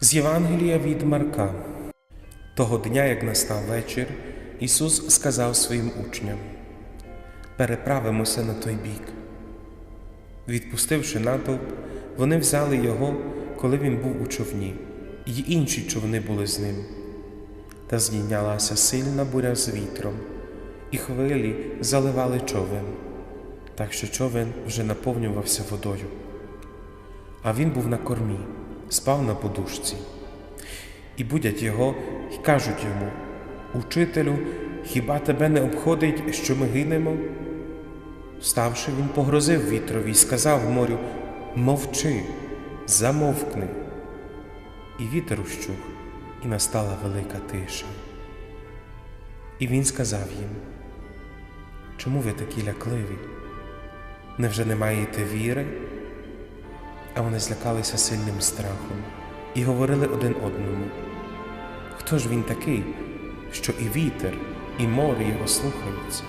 З Євангелія від Марка. Того дня, як настав вечір, Ісус сказав своїм учням: Переправимося на той бік. Відпустивши натовп, вони взяли його, коли він був у човні, й інші човни були з ним. Та здійнялася сильна буря з вітром, і хвилі заливали човен, так що човен вже наповнювався водою. А він був на кормі, спав на подушці. І будять його й кажуть йому: Учителю, хіба тебе не обходить, що ми гинемо? Вставши, він погрозив вітрові й сказав морю: Мовчи, замовкни. І вітер ущух, і настала велика тиша. І він сказав їм: Чому ви такі лякливі? Невже не маєте віри? А вони злякалися сильним страхом і говорили один одному: Хто ж він такий, що і вітер, і море його слухаються?